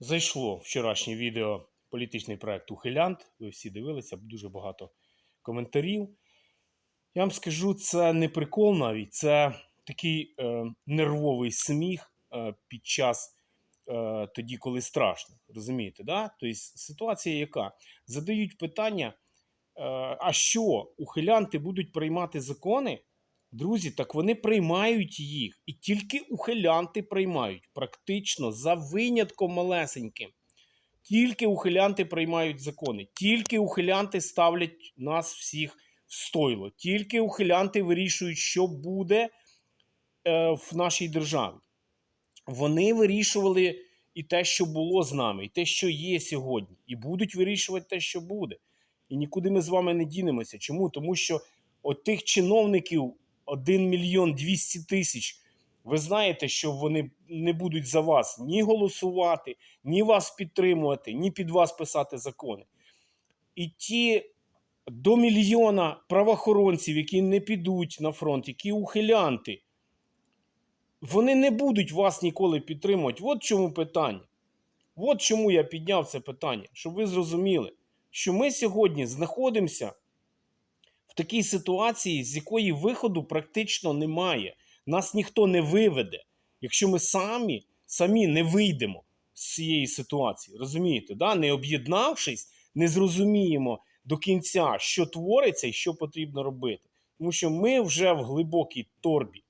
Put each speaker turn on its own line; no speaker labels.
Зайшло вчорашнє відео політичний проект Ухилянт. Ви всі дивилися, дуже багато коментарів. Я вам скажу, це не прикол навіть, це такий е, нервовий сміх е, під час е, тоді, коли страшно. Розумієте, да? Тобто ситуація яка? Задають питання: е, а що, ухилянти будуть приймати закони? Друзі, так вони приймають їх, і тільки ухилянти приймають, практично за винятком малесеньким. Тільки ухилянти приймають закони, тільки ухилянти ставлять нас всіх в стойло, тільки ухилянти вирішують, що буде е, в нашій державі. Вони вирішували і те, що було з нами, і те, що є сьогодні, і будуть вирішувати те, що буде. І нікуди ми з вами не дінемося. Чому? Тому що от тих чиновників 1 мільйон 200 тисяч. Ви знаєте, що вони не будуть за вас ні голосувати, ні вас підтримувати, ні під вас писати закони. І ті до мільйона правоохоронців, які не підуть на фронт, які ухилянти, вони не будуть вас ніколи підтримувати. От чому питання. От чому я підняв це питання, щоб ви зрозуміли, що ми сьогодні знаходимося такій ситуації, з якої виходу практично немає. Нас ніхто не виведе, якщо ми самі, самі не вийдемо з цієї ситуації. Розумієте, да? не об'єднавшись, не зрозуміємо до кінця, що твориться і що потрібно робити. Тому що ми вже в глибокій торбі.